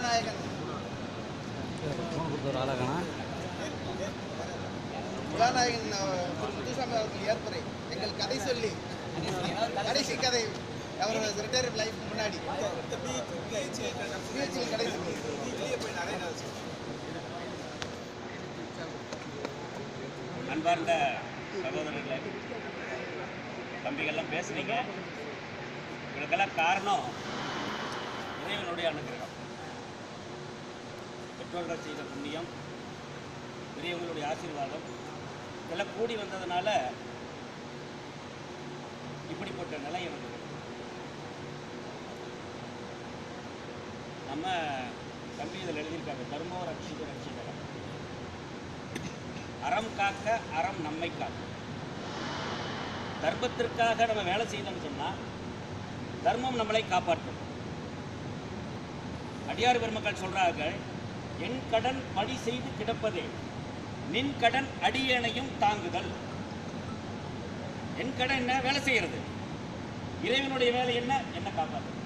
கதாநாயகன். கதாநாயகன் திரு முத்துசாமி அவர்கள் ஏற்புரை. எங்கள் கதை சொல்லி. கடைசி கதை. அவர் ரிட்டையர் லைஃப் முன்னாடி. பிஹெச்எல் கடைசி அன்பார்ந்த சகோதரர்களே தம்பிகள்லாம் பேசுனீங்க. இதுக்கெல்லாம் காரணம் இறைவனுடைய அனுகிரகம். பெற்றோர்கள் செய்த புண்ணியம் பெரியவங்களுடைய ஆசீர்வாதம் இதெல்லாம் கூடி வந்ததுனால இப்படிப்பட்ட நிலை எனக்கு நம்ம தம்பி இதில் எழுதியிருக்காங்க தர்மோ ரட்சித ரட்சிதரம் அறம் காக்க அறம் நம்மை காக்க. தர்மத்திற்காக நம்ம வேலை செய்தோம்னு சொன்னால் தர்மம் நம்மளை காப்பாற்றும். அடியார் பெருமக்கள் சொல்றார்கள் என் கடன் பணி செய்து கிடப்பதே. நின் கடன் அடியணையும் தாங்குதல். என் கடன் என்ன? வேலை செய்கிறது. இறைவனுடைய வேலை என்ன? என்ன காப்பாற்று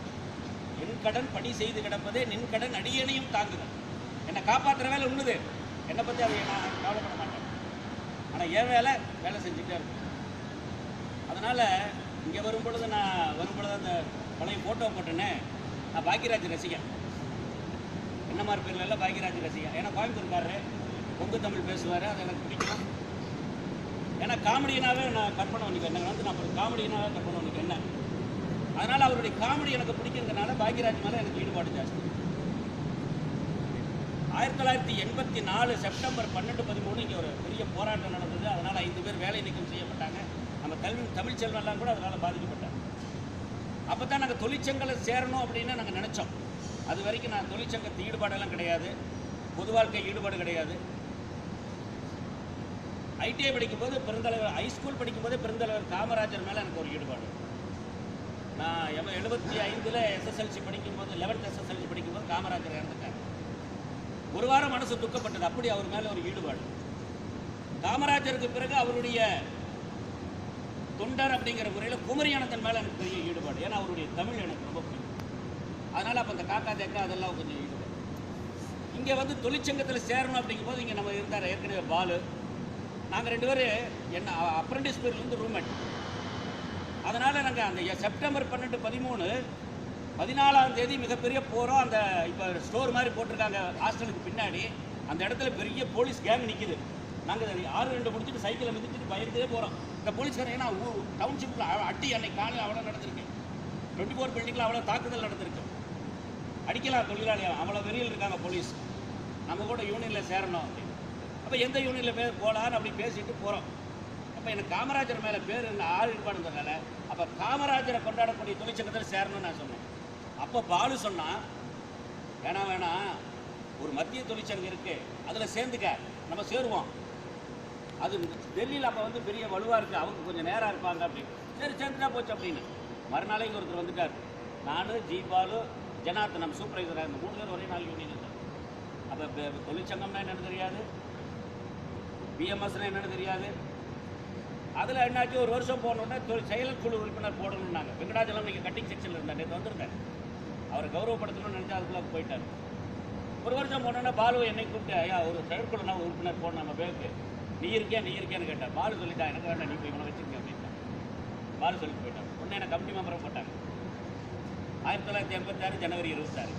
என் கடன் பணி செய்து கிடப்பதே நின் கடன் அடியணையும் தாங்குதல். என்னை காப்பாற்றுற வேலை உண்ணுது. என்னை பற்றி அதை நான் கவலைப்பட மாட்டேன். ஆனால் என் வேலை வேலை செஞ்சுட்டே இருக்கும். அதனால் இங்கே வரும் பொழுது நான் வரும் பொழுது அந்த பழைய ஃபோட்டோ போட்டேனே. நான் பாக்கியராஜ் ரசிகன். அண்ணமார் பேரில் பேர்ல எல்லாம் பாக்கியராஜ் ரசிகன் ஏன்னா கோயம்புத்தூர்காரரு கொங்கு தமிழ் பேசுவார். அது எனக்கு பிடிக்கும். ஏன்னா காமெடினாவே நான் கற்பனை பண்ணிக்குவேன் என்ன? வந்து நான் காமெடினாவே கற்பனை உனக்கு என்ன? அதனால் அவருடைய காமெடி எனக்கு பிடிக்கிறதுனால பாக்யராஜ் மேலே எனக்கு ஈடுபாடு ஜாஸ்தி. ஆயிரத்தி தொள்ளாயிரத்தி எண்பத்தி நாலு செப்டம்பர் பன்னெண்டு பதிமூணு இங்கே ஒரு பெரிய போராட்டம் நடந்தது. அதனால் ஐந்து பேர் வேலை நீக்கம் செய்யப்பட்டாங்க. நம்ம கல்வி தமிழ் செல்வெல்லாம் கூட அதனால் பாதிக்கப்பட்டாங்க. அப்போ தான் நாங்கள் தொழிற்சங்கலை சேரணும் அப்படின்னு நாங்கள் நினச்சோம். அது வரைக்கும் நான் தொழிற்சங்கத்து ஈடுபாடெல்லாம் கிடையாது. பொது வாழ்க்கை ஈடுபாடு கிடையாது. ஐடிஐ படிக்கும்போது பெருந்தலைவர் ஹைஸ்கூல் படிக்கும்போதே பெருந்தலைவர் காமராஜர் மேலே எனக்கு ஒரு ஈடுபாடு. நான் எவ எழுபத்தி ஐந்தில் எஸ்எஸ்எல்சி படிக்கும்போது லெவன்த் எஸ்எஸ்எல்சி படிக்கும்போது காமராஜர் இறந்துட்டார். ஒரு வாரம் மனசு துக்கப்பட்டது. அப்படி அவர் மேலே ஒரு ஈடுபாடு. காமராஜருக்கு பிறகு அவருடைய தொண்டர் அப்படிங்கிற முறையில் குமரியானத்தன் மேலே எனக்கு பெரிய ஈடுபாடு. ஏன்னா அவருடைய தமிழ் எனக்கு ரொம்ப பிடிக்கும். அதனால் அப்போ அந்த காக்கா தேக்கா அதெல்லாம் கொஞ்சம் ஈடுபடும் இங்கே வந்து தொழிற்சங்கத்தில் சேரணும் அப்படிங்கும்போது இங்கே நம்ம இருந்தார் ஏற்கனவே பாலு. நாங்கள் ரெண்டு பேரும் என்ன அப்ரண்டிஸ் பேர்லேருந்து ரூம்மேட் அதனால் நாங்கள் அந்த செப்டம்பர் பன்னெண்டு பதிமூணு பதினாலாம் தேதி மிகப்பெரிய போகிறோம் அந்த இப்போ ஸ்டோர் மாதிரி போட்டிருக்காங்க ஹாஸ்டலுக்கு பின்னாடி அந்த இடத்துல பெரிய போலீஸ் கேங் நிற்கிது நாங்கள் ஆறு ரெண்டு முடிச்சுட்டு சைக்கிளை மிதிச்சுட்டு பயந்துட்டே போகிறோம் இந்த போலீஸ்காரன் ஏன்னா டவுன்ஷிப்பில் அட்டி அன்னைக்கு காலையில் அவ்வளோ நடந்திருக்கு. டுவெண்ட்டி ஃபோர் பில்டிங்கில் அவ்வளோ தாக்குதல் நடந்திருக்கு. அடிக்கலாம் தொழிலாளியாக அவ்வளோ வெறியில் இருக்காங்க போலீஸ். நம்ம கூட யூனியனில் சேரணும் அப்படின்னு. அப்போ எந்த யூனியனில் பேர் போகலான்னு அப்படி பேசிட்டு போகிறோம் அப்போ எனக்கு காமராஜர் மேலே பேர் இருந்த ஆள் ஈடுபாடுன்றதுனால அப்போ காமராஜரை கொண்டாடக்கூடிய தொழிற்சங்கத்தில் சேரணும்னு நான் சொன்னேன். அப்போ பாலு சொன்னான் வேணாம் வேணாம் ஒரு மத்திய தொழிற்சங்கம் இருக்குது அதில் சேர்ந்துக்க நம்ம சேருவோம். அது டெல்லியில் அப்போ வந்து பெரிய வலுவாக இருக்குது அவங்க கொஞ்சம் நேராக இருப்பாங்க அப்படின்னு. சரி சேர்ந்துட்டா போச்சு அப்படின்னு. மறுநாளே இங்கே ஒருத்தர் வந்துட்டார். நான் ஜி பாலு ஜனார்த்தன் நம்ம சூப்பர்வைசராக இருந்த மூணு பேர் ஒரே நாள் யூனியன் இருந்தார் அப்போ தொழிற்சங்கம்னா என்னன்னு தெரியாது. பிஎம்எஸ்னா என்னென்னு தெரியாது. அதில் என்னாச்சு ஒரு வருஷம் போனோடனே தொழில் செயல் குழு உறுப்பினர் போடணும்னாங்க. வெங்கடாச்சலம் நீங்கள் கட்டிங் செக்ஷனில் இருந்தார். நேற்று வந்திருந்தார். அவரை கௌரவப்படுத்தணும்னு நினச்சா அதுக்குள்ளே போயிட்டார். ஒரு வருஷம் போனோன்னே பாலு என்னை கூப்பிட்டு ஐயா ஒரு செயற்குழு நான் உறுப்பினர் போடணும் நம்ம பேருக்கு. நீ இருக்கியா நீ இருக்கியான்னு கேட்டேன் பாலு சொல்லிட்டா எனக்கு வேண்டாம் நீ போய் இவனை வச்சுருக்கேன் அப்படின்ட்டான் பாலு சொல்லிட்டு போயிட்டான் உடனே எனக்கு கமிட்டி மெம்பரை போட்டாங்க. ஆயிரத்தி தொள்ளாயிரத்தி எண்பத்தாறு ஜனவரி இருபத்தாறு.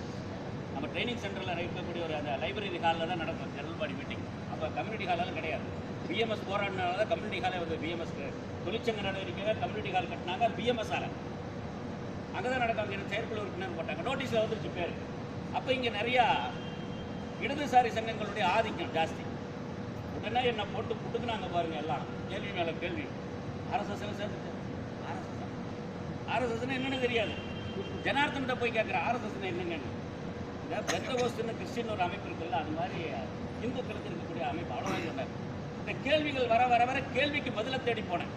நம்ம ட்ரைனிங் சென்டரில் இருக்கக்கூடிய ஒரு அந்த லைப்ரரி ஹாலில் தான் நடக்கும் ஜெனரல் பாடி மீட்டிங் அப்போ கம்யூனிட்டி ஹாலெல்லாம் கிடையாது. பிஎம்எஸ் போராடினால தான் கம்யூனிட்டி ஹாலே வந்து பிஎம்எஸ்க்கு தொழிற்சங்க நடவடிக்கையாக கம்யூனிட்டி ஹால் கட்டினாங்க. அது பிஎம்எஸ் ஆலை. அங்கே தான் நடக்கும் அங்கே செயற்குழு உறுப்பினர் போட்டாங்க. நோட்டீஸில் வந்துருச்சு பேர். அப்போ இங்கே நிறையா இடதுசாரி சங்கங்களுடைய ஆதிக்கம் ஜாஸ்தி. உடனே என்னை போட்டு புட்டுக்குனாங்க பாருங்கள் எல்லாம். கேள்வி மேலே கேள்வி. ஆர்எஸ்எஸ்ல சேர்ந்துட்டு ஆர்எஸ்எஸ் ஆர்எஸ்எஸ்னு என்னென்னு தெரியாது. ஜனார்த்தன்கிட்ட போய் கேட்குற ஆர்எஸ்எஸ்னா என்னங்கன்னு இந்த பெந்தகோஸ்துன்னு கிறிஸ்டின் ஒரு அமைப்பு இருக்குல்ல அது மாதிரி இந்துக்களுக்கு இருக்கக்கூடிய அமைப்பு அவ்வளோதான் சொன்னார் இந்த கேள்விகள் வர வர வர கேள்விக்கு பதிலை தேடி போனேன்.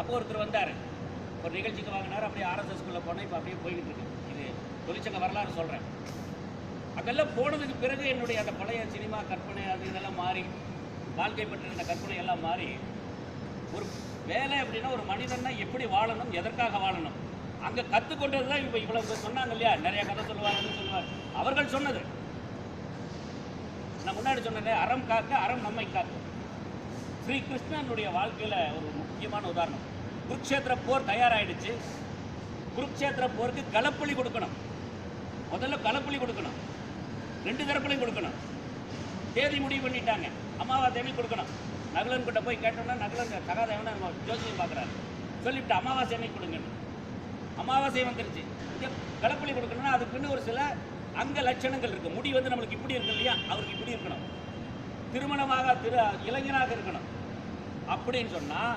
அப்போ ஒருத்தர் வந்தார். ஒரு நிகழ்ச்சிக்கு வாங்கினார் அப்படியே ஆர்எஸ்எஸ்குள்ளே போனேன் இப்போ அப்படியே போய்கிட்டு இருக்கு. இது தொழிற்சங்க வரலாறு சொல்கிறேன் அதெல்லாம் போனதுக்கு பிறகு என்னுடைய அந்த பழைய சினிமா கற்பனை அது இதெல்லாம் மாறி வாழ்க்கை பற்றின அந்த கற்பனை எல்லாம் மாறி ஒரு வேலை அப்படின்னா ஒரு மனிதன்னா எப்படி வாழணும் எதற்காக வாழணும்? அங்க கற்றுக்கொண்டது தான் இப்போ இவ்வளவு சொன்னாங்க இல்லையா? நிறைய கதை சொல்லுவாங்கன்னு சொல்லுவாங்க. அவர்கள் சொன்னது. நான் முன்னாடி சொன்னேன் அறம் காக்க அறம் நம்மை காக்க. ஸ்ரீ கிருஷ்ணனுடைய வாழ்க்கையில ஒரு முக்கியமான உதாரணம். குருக்ஷேத்திர போர் தயாராயிடுச்சு. குருக்ஷேத்திர போருக்கு களப்பலி கொடுக்கணும். முதல்ல களப்பலி கொடுக்கணும். ரெண்டு தரப்புலையும் கொடுக்கணும். தேதி முடிவு பண்ணிட்டாங்க. அமாவாசை அன்னைக்கு கொடுக்கணும். நகலன் கிட்ட போய் கேட்டோம்னா நகலன் சகாதேவன் நம்ம ஜோசியம் பார்க்குறாரு. சொல்லிவிட்டு அமாவாசை கொடுங்கன்னு. அமாவாசை வந்துருச்சு. கடப்பள்ளி கொடுக்கணும்னா அதுக்குன்னு ஒரு சில அங்க லட்சணங்கள் இருக்கு. முடி வந்து நம்மளுக்கு இப்படி இருக்கு இல்லையா? அவருக்கு இப்படி இருக்கணும். திருமணமாக திரு இளைஞனாக இருக்கணும். அப்படின்னு சொன்னால்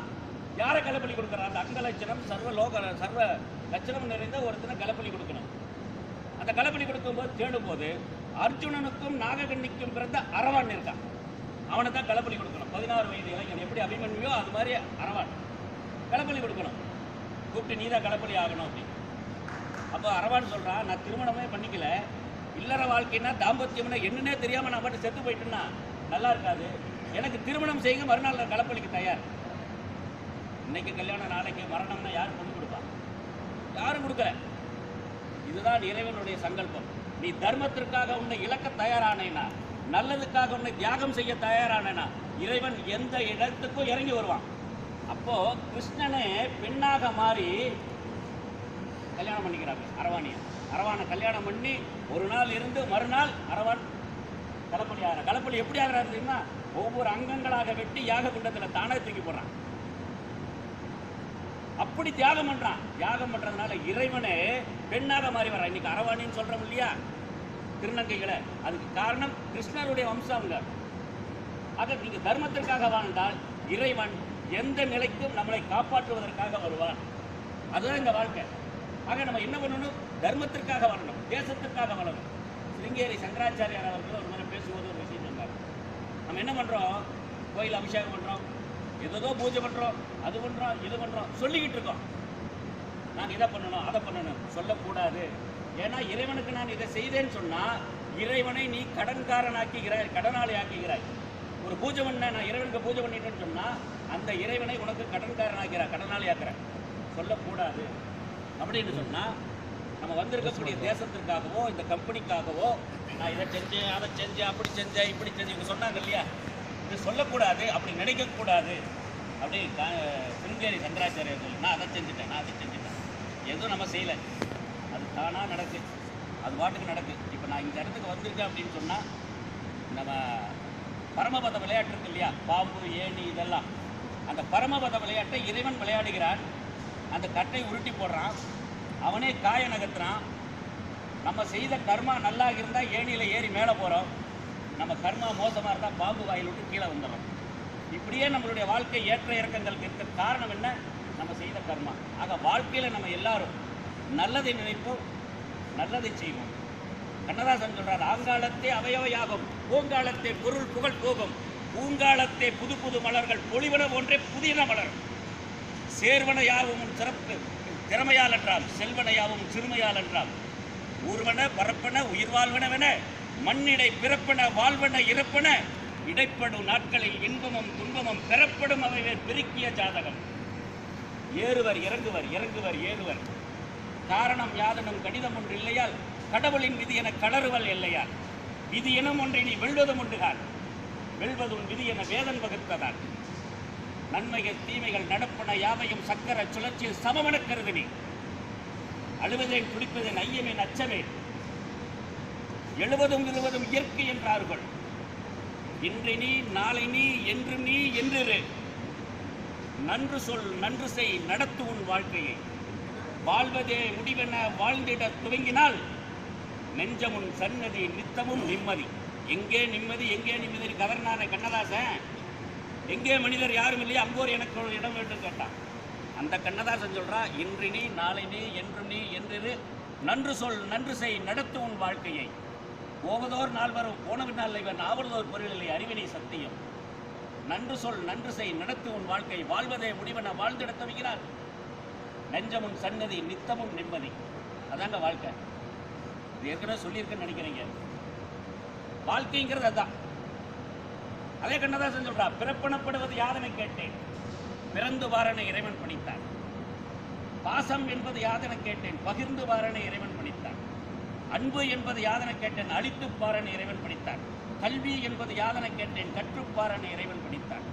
யாரை கலப்பள்ளி கொடுக்குறா அந்த அங்க லட்சணம் சர்வ லோக சர்வ லட்சணம் நிறைந்த ஒருத்தனை கலப்பள்ளி கொடுக்கணும். அந்த கலப்பள்ளி கொடுக்கும்போது தேடும்போது அர்ஜுனனுக்கும் நாககண்ணிக்கும் பிறந்த அரவான் இருக்கான். அவனை தான் கலப்பள்ளி கொடுக்கணும். பதினாறு வயது இளைஞன். எப்படி அபிமன்யோ அது மாதிரி அரவான். கலப்பள்ளி கொடுக்கணும். கூப்பிட்டு நீ தான் களப்பலி ஆகணும் அப்படின்னு. அப்போ அரவான் சொல்கிறான் நான் திருமணமே பண்ணிக்கல. இல்லற வாழ்க்கைன்னா தாம்பத்தியம்னா என்னன்னே தெரியாமல் நான் பாட்டு செத்து போயிட்டேன்னா நல்லா இருக்காது. எனக்கு திருமணம் செய்யுங்க மறுநாள் நான் களப்பலிக்கு தயார். இன்னைக்கு கல்யாணம் நாளைக்கு மரணம்னா யார் பொண்ணு கொடுப்பா? யாரும் கொடுக்கல. இதுதான் இறைவனுடைய சங்கல்பம். நீ தர்மத்திற்காக உன்னை இழக்க தயாரானேனா? நல்லதுக்காக உன்னை தியாகம் செய்ய தயாரானேனா? இறைவன் எந்த இடத்துக்கும் இறங்கி வருவான். அப்போ கிருஷ்ணனே பெண்ணாக மாறி கல்யாணம் பண்ணிக்கிறாங்க அரவாணியை. அரவானை கல்யாணம் பண்ணி ஒரு நாள் இருந்து மறுநாள் அரவான் களப்பலி ஆகிறார் களப்பலி எப்படி ஆகிறாரு தெரியுமா? ஒவ்வொரு அங்கங்களாக வெட்டி யாக குண்டத்தில் தானே தூக்கி போடுறான். அப்படி தியாகம் பண்றான். தியாகம் பண்றதுனால இறைவனே பெண்ணாக மாறி வரான் இன்னைக்கு அரவாணின்னு சொல்றோம் இல்லையா? திருநங்கைகளை. அதுக்கு காரணம் கிருஷ்ணருடைய வம்சம்ங்க ஆக நீங்க தர்மத்திற்காக வாழ்ந்தால் இறைவன் எந்த நிலைக்கும் நம்மளை காப்பாற்றுவதற்காக வருவார். அதுதான் இந்த வாழ்க்கை. ஆக நம்ம என்ன பண்ணணும்? தர்மத்திற்காக வரணும். தேசத்திற்காக வரணும். சிருங்கேரி சங்கராச்சாரியார் அவர்கள் ஒரு முறை பேசும்போது ஒரு விஷயம் சொன்னார். நம்ம என்ன பண்ணுறோம் கோயில் அபிஷேகம் பண்ணுறோம் ஏதோ பூஜை பண்ணுறோம் அது பண்ணுறோம் இது பண்ணுறோம் சொல்லிக்கிட்டு இருக்கோம். நாங்கள் இதை பண்ணணும் அதை பண்ணணும் சொல்லக்கூடாது. ஏன்னா இறைவனுக்கு நான் இதை செய்தேன்னு சொன்னால் இறைவனை நீ கடன்காரன் ஆக்குகிறாய் கடனாளி ஆக்குகிறாய் ஒரு பூஜை பண்ண நான் இறைவனுக்கு பூஜை பண்ணிட்டேன்னு சொன்னால் அந்த இறைவனை உனக்கு கடன்காரன் ஆக்கிறாய் கடனாளி ஆக்குறேன் சொல்லக்கூடாது. அப்படின்னு சொன்னா நம்ம வந்திருக்கக்கூடிய தேசத்திற்காகவோ இந்த கம்பெனிக்காகவோ நான் இதை செஞ்சேன் அதை செஞ்சேன் அப்படி செஞ்சேன் இப்படி செஞ்சேன் இவங்க சொன்னாங்க இல்லையா? இது சொல்லக்கூடாது அப்படி நினைக்கக்கூடாது. அப்படி சிருங்கேரி சங்கராச்சாரியர் சொல்லி நான் அதை செஞ்சுட்டேன் நான் அதை செஞ்சுட்டேன். எதுவும் நம்ம செய்யலை. அது தானாக நடக்கு. அது பாட்டுக்கு நடக்கு. இப்போ நான் இந்த இடத்துக்கு வந்திருக்கேன் அப்படின்னு சொன்னால் நம்ம பரமபத விளையாட்டு இருக்கு இல்லையா? பாம்பு ஏணி இதெல்லாம். அந்த பரமபத விளையாட்டை இறைவன் விளையாடுகிறான் அந்த கட்டை உருட்டி போடுறான். அவனே காய நகர்த்துறான். நம்ம செய்த கர்மா நல்லா இருந்தால் ஏணியில் ஏறி மேலே போகிறோம் நம்ம கர்மா மோசமாக இருந்தால் பாம்பு வாயில் விட்டு கீழே வந்துடும் இப்படியே நம்மளுடைய வாழ்க்கை ஏற்ற இறக்கங்களுக்கு இருக்க காரணம் என்ன? நம்ம செய்த கர்மா. ஆக வாழ்க்கையில் நம்ம எல்லாரும் நல்லதை நினைப்போம் நல்லதை செய்வோம். கண்ணதாசன் சொல்கிறார் ஆங்காலத்தே அவயவையாகும் பூங்காலத்தே பொருள் புகழ் போகும். பூங்காலத்தே புது புது மலர்கள் பொலிவன ஒன்றே புதியன மலர். சேர்வன யாவும் சிறப்பு திறமையால் என்றாம் செல்வன யாவும் சிறுமையால் என்றாம் ஊர்வன பரப்பன உயிர் வாழ்வனவென மண்ணிடை பிறப்பன வாழ்வன இறப்பன இடைப்படும் நாட்களில் இன்பமும் துன்பமும் பெறப்படும் அவைவே பெருக்கிய ஜாதகம். ஏறுவர் இறங்குவர் இறங்குவர் ஏறுவர். காரணம் யாதனும் கடிதம் ஒன்று இல்லையால் கடவுளின் விதி என கலறுவல் இல்லையால் விதி எனும் ஒன்றை நீ வெல்வதும் ஒன்றுகான் வெல்வதும் விதி என வேதன் வகுத்ததான் நன்மைகள் தீமைகள் நடப்பன யாவையும் சக்கர சுழற்சியில் சமமென கருதினி. அழுவதேன் துடிப்பதேன் ஐயமேன் அச்சமே எழுவதும் விழுவதும் இயற்கை என்றார்கள். இன்று நீ நாளை நீ என்று நீ என்று நன்று சொல் நன்று செய் நடத்து உன் வாழ்க்கையை. வாழ்வதே முடிவென வாழ்ந்திட துவங்கினால் நெஞ்சமுன் சன்னதி நித்தமும் நிம்மதி. எங்கே நிம்மதி எங்கே நிம்மதி? கதர்னான கண்ணதாசன். எங்கே மனிதர் யாரும் இல்லையா? அங்கோர் எனக்கு இடம் வேண்டும் கேட்டான். அந்த கண்ணதாசன் சொல்றா இன்று நீ நாளை நீ என்று நீ என்று நன்று சொல் நன்று செய் நடத்து உன் வாழ்க்கையை. போவதோர் நாள் வரும் போனவினால் இவன் ஆவதோர் பொருளில்லை அறிவினை சத்தியம். நன்று சொல் நன்று செய் நடத்து உன் வாழ்க்கை. வாழ்வதே முடிவென வாழ்ந்திட தவிக்கிறார் நெஞ்சமும் சன்னதி நித்தமும் நிம்மதி. அதாங்க வாழ்க்கை. இது ஏற்கனவே சொல்லியிருக்கேன்னு நினைக்கிறீங்க. வாழ்க்கைங்கிறது அதான் அதே கண்ணதாசன் சொல்றா பிறப்பணப்படுவது யாதனை கேட்டேன். பிறந்து வாரனை இறைவன் பணித்தான் பாசம் என்பது யாதென கேட்டேன். பகிர்ந்து வாரனை இறைவன் பணித்தான் அன்பு என்பது யாதென கேட்டேன். அழித்து பாரனை இறைவன் பணித்தான் கல்வி என்பது யாதனை கேட்டேன். கற்றுப்பாரனை இறைவன் பணித்தான்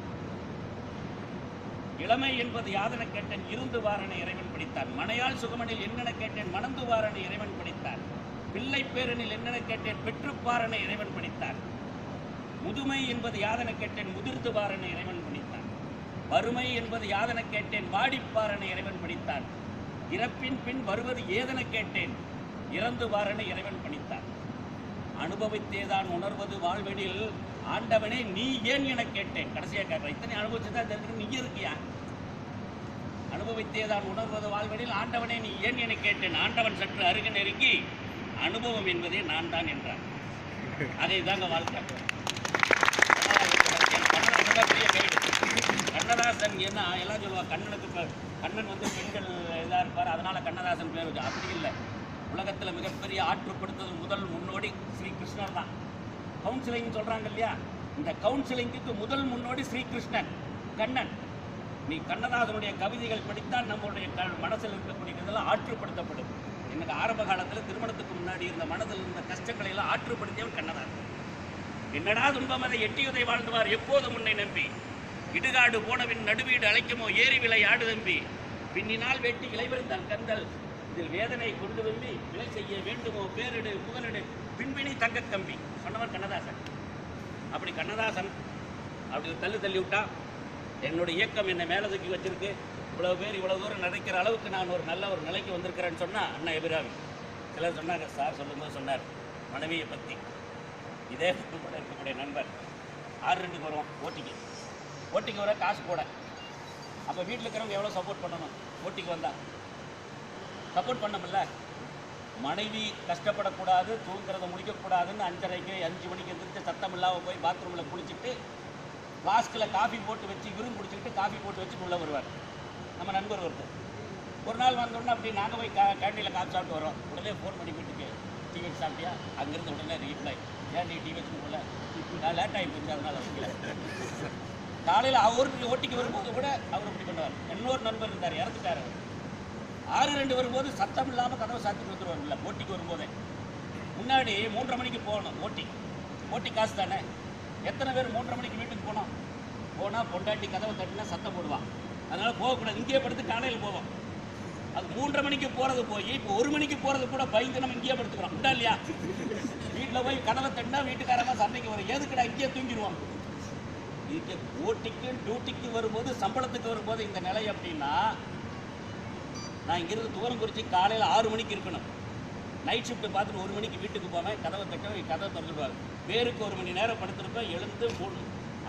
இளமை என்பது யாதனை கேட்டேன். இருந்து வாரனை இறைவன் பிடித்தான் மனையால் சுகமனில் என்னென கேட்டேன். மணந்து வாரனை இறைவன் பிடித்தான் பிள்ளை பேரனில் என்னென்ன கேட்டேன்? பெற்றுப்பாரனை இறைவன் படித்தான் முதுமை என்பது யாதன கேட்டேன்? முதிர்ந்து பாரனை இறைவன் பணித்தான் வறுமை என்பது யாதன கேட்டேன்? வாடிப்பாரனை இறைவன் பணித்தான் இறப்பின் பின் வருவது ஏதென கேட்டேன்? இறந்து வாரனை இறைவன் பணித்தான் அனுபவித்தேதான் உணர்வது வாழ்வெனில் ஆண்டவனே நீ ஏன் என கேட்டேன்? கடைசியாக கேட்கிறேன் இத்தனை அனுபவிச்சுதான் தெரிஞ்சு நீ இருக்கியா? அனுபவித்தேதான் உணர்வது வாழ்வெனில் ஆண்டவனே நீ ஏன் என கேட்டேன்? ஆண்டவன் சற்று அருகன் நெருங்கி அனுபவம் என்பதே நான் தான் என்றான் அதை தாங்க வாழ்க்கை. கண்ணதாசன் பெரிய கைடு கண்ணதாசன் என்ன எல்லாம் சொல்லுவாள் கண்ணனுக்கு கண்ணன் வந்து பெண்கள் இதாக இருப்பார் அதனால் கண்ணதாசன் பேர் வச்சு அப்படி இல்லை. உலகத்தில் மிகப்பெரிய ஆற்றுப்படுத்தது முதல் முன்னோடி ஸ்ரீ கிருஷ்ணர் தான். கவுன்சிலிங் சொல்கிறாங்க இல்லையா? இந்த கவுன்சிலிங்குக்கு முதல் முன்னோடி ஸ்ரீ கிருஷ்ணன் கண்ணன். நீ கண்ணதாசனுடைய கவிதைகள் படித்தால் நம்மளுடைய க- மனசில் இருக்கக்கூடிய இதெல்லாம் ஆற்றுப்படுத்தப்படும். எனக்கு ஆரம்ப காலத்தில் திருமணத்துக்கு முன்னாடி இருந்த மனதில் இருந்த கஷ்டங்களை எல்லாம் ஆற்றுப்படுத்தியவன் கண்ணதாசன். என்னடா துன்பம் அதை எட்டியுதை வாழ்ந்துவார் எப்போது முன்னை நம்பி. இடுகாடு போனவின் நடுவீடு அழைக்குமோ ஏரி விலை ஆடு தம்பி. பின்னினால் வெட்டி இலைவரித்தான் கந்தல். இதில் வேதனை கொண்டு வெம்பி விலை செய்ய வேண்டுமோ பேரிடு புகலிடு பின்பினி தங்க கம்பி சொன்னவர் கண்ணதாசன். அப்படி கண்ணதாசன் அப்படி தள்ளு தள்ளி விட்டா என்னுடைய இயக்கம் என்னை மேலே தூக்கி வச்சிருக்கு. இவ்வளவு பேர் இவ்வளவு தூரம் நடக்கிற அளவுக்கு நான் ஒரு நல்ல ஒரு நிலைக்கு வந்திருக்கிறேன்னு சொன்னா அண்ணா எபிராமி. சிலர் சொன்னாங்க சார் சொல்லும்போது சொன்னார் மனைவியை பற்றி இதே கூட இருக்கக்கூடிய நண்பர் ஆறு ரெண்டுக்கு வருவோம் ஓட்டிக்கு. ஓட்டிக்கு வர காசு போட. அப்போ வீட்டில் இருக்கிறவங்க எவ்வளோ சப்போர்ட் பண்ணணும்? ஓட்டிக்கு வந்தால் சப்போர்ட் பண்ணமில்ல. மனைவி கஷ்டப்படக்கூடாது தூங்குறத முடிக்கக்கூடாதுன்னு அஞ்சரைக்கு அஞ்சு மணிக்கு எந்திரிச்சு சத்தம் இல்லாமல் போய் பாத்ரூமில் குளிச்சுட்டு ஃப்ளாஸ்கில் காஃபி போட்டு வச்சு விரும்பு குடிச்சிக்கிட்டு காஃபி போட்டு வச்சு உள்ளே வருவார். நம்ம நண்பர் ஒருத்தர். ஒரு நாள் வந்தோடனே அப்படி நாங்கள் போய் கா கேண்டீனில் காசு சாப்பிட்டு வரோம். உடனே ஃபோன் பண்ணி வீட்டுக்கு டீ சாப்பிட்டியா? அங்கேருந்து உடனே ரீப்ளை ஏன் நீ டீ வச்சுட்டு போல நான் லேட் ஆகி போச்சு அதனால் வைக்கல காலையில் அவருக்கு ஓட்டிக்கு வரும்போது கூட அவர் இப்படி பண்ணுவார். இன்னொரு நண்பர் இருந்தார் இறந்துட்டார் அவர். ஆறு ரெண்டு வரும்போது சத்தம் இல்லாமல் கதவை சாத்திட்டு வந்துடுவார் இல்லை ஓட்டிக்கு வரும்போதே. முன்னாடி மூன்றரை மணிக்கு போகணும் ஓட்டி. ஓட்டி காசு தானே? எத்தனை பேர் மூன்றரை மணிக்கு வீட்டுக்கு போனோம்? போனால் பொண்டாட்டி கதவை தட்டினா சத்தம் போடுவான் அதனால் போகக்கூடாது. இங்கேயே படுத்து காலையில் போவோம். அது மூன்றரை மணிக்கு போகிறது போய் இப்போ ஒரு மணிக்கு போகிறது கூட பயந்து நம்ம இங்கேயே படுத்துக்கிறோம். உண்டா இல்லையா? வீட்டில் போய் கதவை தட்டினா வீட்டுக்காரமாக சண்டைக்கு வரும். எதுக்குடா இங்கேயே தூங்கிடுவோம்? இதுக்கு ஓட்டிக்கு டியூட்டிக்கு வரும்போது சம்பளத்துக்கு வரும்போது இந்த நிலை அப்படின்னா நான் இங்கிருந்து தூரம் குறித்து காலையில் ஆறு மணிக்கு இருக்கணும். நைட் ஷிஃப்ட்டை பார்த்துட்டு ஒரு மணிக்கு வீட்டுக்கு போவேன். கதவை தட்டுவேன் கதவை திறந்துடுவாங்க பேருக்கு ஒரு மணி நேரம் படுத்திருப்பேன். எழுந்து மூணு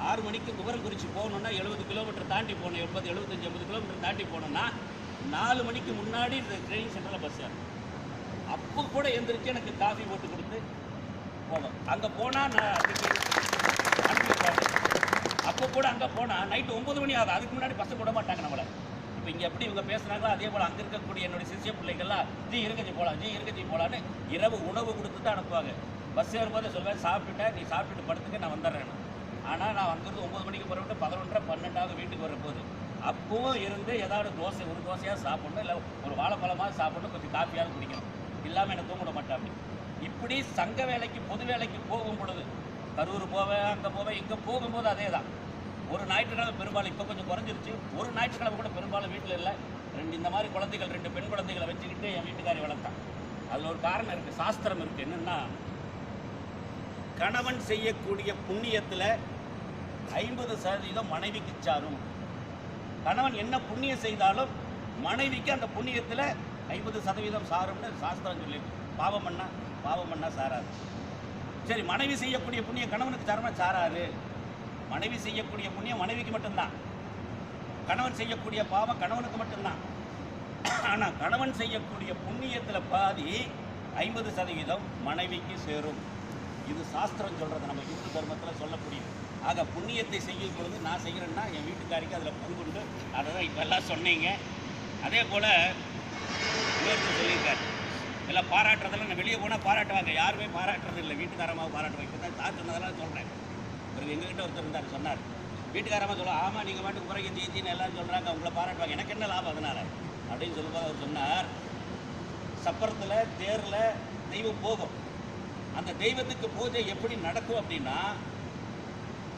ஆறு மணிக்கு தூரம் குறித்து போகணுன்னா எழுபது கிலோமீட்டர் தாண்டி போகணும். எண்பது எழுபத்தஞ்சி எண்பது கிலோமீட்டர் தாண்டி போகணுன்னா நாலு மணிக்கு முன்னாடி இந்த ட்ரெயின் சென்டரில் பஸ் ஏறும் அப்போ கூட எந்திரிச்சு எனக்கு காஃபி போட்டு கொடுத்து போவேன் அங்கே போனால் நான் அப்போ கூட அங்கே போனால் நைட்டு ஒம்பது மணி ஆகும். அதுக்கு முன்னாடி பஸ் விட மாட்டாங்க நம்மளை. இப்போ இங்கே எப்படி இவங்க பேசுனாங்களோ அதே போல் அங்கே இருக்கக்கூடிய என்னுடைய சிசிய பிள்ளைகள்லாம் ஜி இருக்கச்சி போகலாம் ஜி இருக்கச்சி போகலான்னு இரவு உணவு கொடுத்து தான் அனுப்புவாங்க. பஸ் ஏறும்போது சொல்வேன் சாப்பிட்டுட்டேன் நீ சாப்பிட்டுட்டு படுத்துக்க நான் வந்துடுறேன். ஆனால் நான் அங்கேருந்து ஒம்பது மணிக்கு புறப்பட்டு பதினொன்றரை பன்னெண்டாவது வீட்டுக்கு வரப்போகுது அப்பவும் இருந்து ஏதாவது தோசை ஒரு தோசையாக சாப்பிடணும் இல்லை ஒரு வாழைப்பழமாக சாப்பிடணும் கொஞ்சம் காஃபியாவது குடிக்கணும். இல்லாமல் என்னை தூங்கிட மாட்டாங்க இப்படி சங்க வேலைக்கு பொது வேலைக்கு போகும் பொழுது கரூர் போவேன் அங்கே போவேன் இங்கே போகும்போது அதே தான் ஒரு ஞாயிற்றுக்கிழமை பெரும்பாலும் இப்போ கொஞ்சம் குறைஞ்சிருச்சு. ஒரு ஞாயிற்றுக்கிழமை கூட பெரும்பாலும் வீட்டில் இல்லை. ரெண்டு இந்த மாதிரி குழந்தைகள் ரெண்டு பெண் குழந்தைகளை வச்சுக்கிட்டு என் வீட்டுக்காரி வளர்த்தான். அதில் ஒரு காரணம் இருக்குது சாஸ்திரம் இருக்குது என்னென்னா கணவன் செய்யக்கூடிய புண்ணியத்தில் ஐம்பது சதவீதம் மனைவிக்கு சாரும். கணவன் என்ன புண்ணியம் செய்தாலும் மனைவிக்கு அந்த புண்ணியத்தில் ஐம்பது சதவீதம் சாரும்னு சாஸ்திரம் சொல்லி பாவம் பண்ணா பாவம் பண்ணா சாராது. சரி மனைவி செய்யக்கூடிய புண்ணியம் கணவனுக்கு சாரமா சாராது. மனைவி செய்யக்கூடிய புண்ணியம் மனைவிக்கு மட்டும்தான். கணவன் செய்யக்கூடிய பாவம் கணவனுக்கு மட்டும்தான். ஆனால் கணவன் செய்யக்கூடிய புண்ணியத்தில் பாதி ஐம்பது சதவீதம் மனைவிக்கு சேரும். இது சாஸ்திரம் சொல்கிறது நம்ம இந்து தர்மத்தில் சொல்லக்கூடியது. ஆக புண்ணியத்தை செய்யும் பொழுது நான் செய்கிறேன்னா என் வீட்டுக்காரிக்கு அதில் பங்குண்டு அதை தான் இப்போ எல்லாம் சொன்னீங்க. அதே போல் இன்னொருத்தர் சொல்லியிருக்காரு. எல்லாம் பாராட்டுறதெல்லாம் நான் வெளியே போனால் பாராட்டுவாங்க. யாருமே பாராட்டுறது இல்லை. வீட்டுக்காரமாக பாராட்டுவாங்க. இப்போ தான் சார் சொன்னதெல்லாம் சொல்கிறேன் பிறகு எங்ககிட்ட ஒருத்தர் இருந்தார் சொன்னார். வீட்டுக்காரமாக சொல்ல ஆமாம் நீங்கள் மாட்டுக்கு குறைக்க ஜெயிச்சின்னு எல்லாம் சொல்கிறாங்க அவங்கள பாராட்டுவாங்க. எனக்கு என்ன லாபம் அதனால்? அப்படின்னு சொல்லும்போது அவர் சொன்னார். சப்பரத்தில் தேரில் தெய்வம் போகும். அந்த தெய்வத்துக்கு பூஜை எப்படி நடக்கும் அப்படின்னா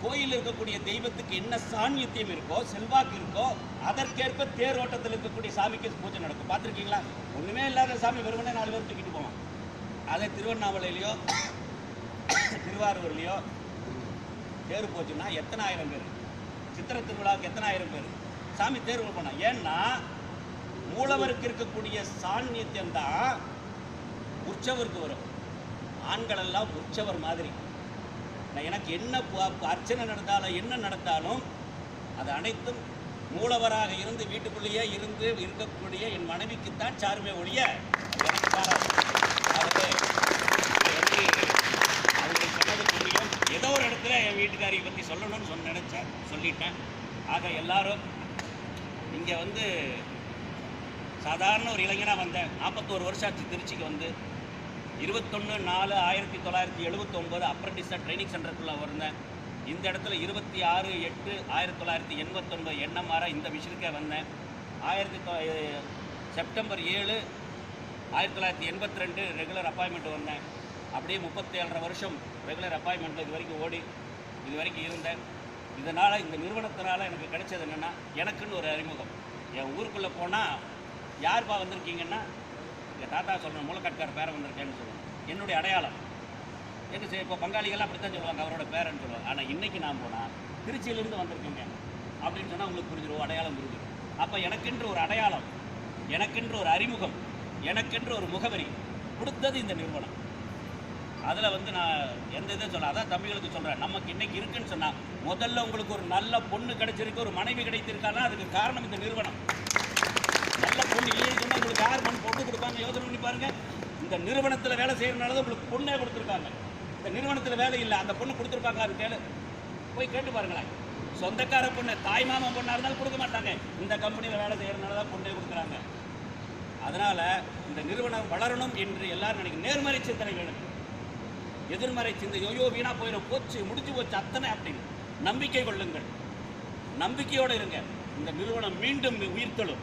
கோயில் இருக்கக்கூடிய தெய்வத்துக்கு என்ன சாநித்தியம் இருக்கோ செல்வாக்கு இருக்கோ அதற்கேற்ப தேர் ஓட்டத்தில் இருக்கக்கூடிய சாமிக்கு பூஜை நடக்கும். பார்த்துருக்கீங்களா? ஒன்றுமே இல்லாத சாமி வெறுமனே நாலு பேர் தூக்கிட்டு போவான். அதே திருவண்ணாமலையிலையோ திருவாரூர்லேயோ தேர் போச்சுன்னா எத்தனை ஆயிரம் பேர்? சித்திரை திருவிழாவுக்கு எத்தனை ஆயிரம் பேர்? சாமி தேர் போனா ஏன்னா மூலவருக்கு இருக்கக்கூடிய சாநியத்தியம் தான் உற்சவருக்கு வரும். ஆண்களெல்லாம் உற்சவர் மாதிரி. எனக்கு என்ன ப- அர்ச்சனை நடந்தாலும் என்ன நடந்தாலும் அது அனைத்தும் மூலவராக இருந்து வீட்டுக்குள்ளேயே இருந்து இருக்கக்கூடிய என் மனைவிக்குத்தான் சாருமே ஒழிய எனக்கு சொன்னது புரியும். ஏதோ ஒரு இடத்துல என் வீட்டுக்காரியை பற்றி சொல்லணும்னு சொன்ன நினச்சேன் சொல்லிட்டேன். ஆக எல்லாரும் இங்கே வந்து சாதாரண ஒரு இளைஞனாக வந்தேன். நாற்பத்தோரு வருஷம் ஆச்சு திருச்சிக்கு வந்து. இருபத்தொன்று நாலு ஆயிரத்தி தொள்ளாயிரத்தி எழுபத்தொம்போது அப்ரண்டிஸாக ட்ரைனிங் சென்டருக்குள்ளே வந்தேன். இந்த இடத்துல இருபத்தி ஆறு எட்டு ஆயிரத்தி தொள்ளாயிரத்தி எண்பத்தொன்பது என்எம்ஆராக இந்த மிஷினுக்கே வந்தேன். ஆயிரத்தி தொ செப்டம்பர் ஏழு ஆயிரத்தி தொள்ளாயிரத்தி எண்பத்தி ரெண்டு ரெகுலர் அப்பாயின்மெண்ட் வந்தேன். அப்படியே முப்பத்தேழரை வருஷம் ரெகுலர் அப்பாயின்மெண்ட்டில் இது வரைக்கும் ஓடி இது வரைக்கும் இருந்தேன். இதனால் இந்த நிறுவனத்தினால் எனக்கு கிடைச்சது என்னென்னா எனக்குன்னு ஒரு அறிமுகம். என் ஊருக்குள்ளே போனால் யார்ப்பா வந்திருக்கீங்கன்னா எங்கள் தாத்தா சொல்லணும் மூலக்கட்கார் பேரை வந்திருக்கேன்னு சொல்லுவாங்க. என்னுடைய அடையாளம். என்ன சரி இப்போ பங்காளிகள்லாம் அப்படி தான் சொல்லுவாங்க அவரோட பேரன்னு சொல்லுவாங்க. ஆனால் இன்றைக்கி நான் போனால் திருச்சியிலேருந்து வந்திருக்கேங்க. அப்படின்னு சொன்னால் உங்களுக்கு புரிஞ்சிடும் அடையாளம் புரிஞ்சிடும் அப்போ எனக்கென்று ஒரு அடையாளம் எனக்கென்று ஒரு அறிமுகம் எனக்கென்று ஒரு முகவரி கொடுத்தது இந்த நிறுவனம். அதில் வந்து நான் எந்த இதையும் சொல்ல அதான் தம்பிகளுக்கு சொல்கிறேன் நமக்கு இன்றைக்கி இருக்குன்னு சொன்னால் முதல்ல உங்களுக்கு ஒரு நல்ல பொண்ணு கிடைச்சிருக்கு ஒரு மனைவி கிடைத்திருக்கான்னா அதுக்கு காரணம் இந்த நிறுவனம். நல்ல பொண்ணு இல்லைன்னு உங்களுக்கு யார் மண் பொண்ணு கொடுப்பாங்க? யோசனை பண்ணி பாருங்க. இந்த நிறுவனத்தில் வேலை செய்யறதுனால தான் உங்களுக்கு பொண்ணே கொடுத்துருக்காங்க. இந்த நிறுவனத்தில் வேலை இல்லை. அந்த பொண்ணு கொடுத்துருப்பாங்க அது கேளு போய் கேட்டு பாருங்களேன். சொந்தக்கார பொண்ணு தாய் மாமன் பொண்ணாக இருந்தாலும் கொடுக்க மாட்டாங்க. இந்த கம்பெனியில் வேலை செய்யறதுனால தான் பொண்ணே கொடுக்குறாங்க. அதனால் இந்த நிறுவனம் வளரணும் என்று எல்லாரும் நினைக்க நேர்மறை சிந்தனை வேணும். எதிர்மறை சிந்தை யோயோ வீணாக போயிடும் போச்சு முடிஞ்சு போச்சு அத்தனை அப்படின்னு நம்பிக்கை கொள்ளுங்கள். நம்பிக்கையோடு இருங்க. இந்த நிறுவனம் மீண்டும் உயிர்த்தெழும்.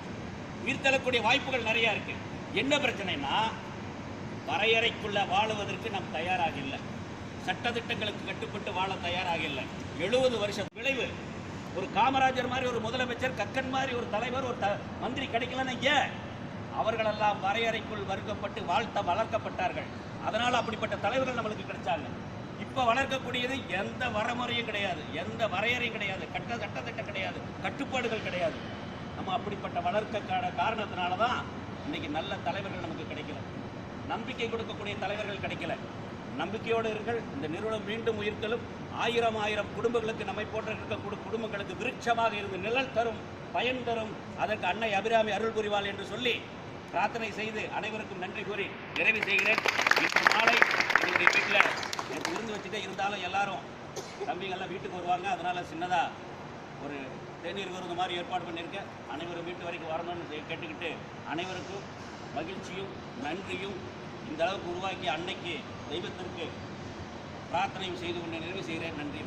உயிர்த்தெழக்கூடிய வாய்ப்புகள் நிறைய இருக்கு. என்ன பிரச்சனைனா வரையறைக்குள்ள வாழுவதற்கு நாம் தயாராக இல்லை சட்டத்திட்டங்களுக்கு கட்டுப்பட்டு வாழ தயாராக இல்லை எழுபது வருஷம் விளைவு. ஒரு காமராஜர் மாதிரி ஒரு முதலமைச்சர் கக்கன் மாதிரி ஒரு தலைவர் ஒரு த மந்திரி கிடைக்கலன்னு ஏன்? அவர்களெல்லாம் வரையறைக்குள் வறுக்கப்பட்டு வாழ்த்த வளர்க்கப்பட்டார்கள். அதனால் அப்படிப்பட்ட தலைவர்கள் நம்மளுக்கு கிடைச்சாங்க. இப்போ வளர்க்கக்கூடியது எந்த வரமுறையும் கிடையாது. எந்த வரையறையும் கிடையாது. கட்ட சட்டத்திட்டம் கிடையாது. கட்டுப்பாடுகள் கிடையாது. நம்ம அப்படிப்பட்ட வளர்க்க காரணத்தினால தான் இன்னைக்கு நல்ல தலைவர்கள் நமக்கு கிடைக்கல. நம்பிக்கை கொடுக்கக்கூடிய தலைவர்கள் கிடைக்கல. நம்பிக்கையோடு இருங்கள். இந்த நிறுவனம் மீண்டும் உயிர்த்தலும் ஆயிரம் ஆயிரம் குடும்பங்களுக்கு நம்மை போன்ற இருக்கக்கூடிய குடும்பங்களுக்கு விருட்சமாக இருந்து நிழல் தரும் பயன் தரும். அதற்கு அன்னை அபிராமி அருள் புரிவாள் என்று சொல்லி பிரார்த்தனை செய்து அனைவருக்கும் நன்றி கூறி நிறைவு செய்கிறேன். இன்று மாலை என்னுடைய வீட்டில் எனக்கு விருந்து வச்சுட்டே இருந்தாலும் எல்லாரும் தம்பிகள்லாம் வீட்டுக்கு வருவாங்க. அதனால் சின்னதாக ஒரு தேநீர் விருது மாதிரி ஏற்பாடு பண்ணியிருக்கேன் அனைவரும் வீட்டு வரைக்கும் வரணும்னு கேட்டுக்கிட்டு அனைவருக்கும் மகிழ்ச்சியும் நன்றியும் இந்த அளவுக்கு உருவாக்கி அன்னைக்கு தெய்வத்திற்கு பிரார்த்தனையும் செய்து கொண்டு நிறைவு செய்கிறேன். நன்றி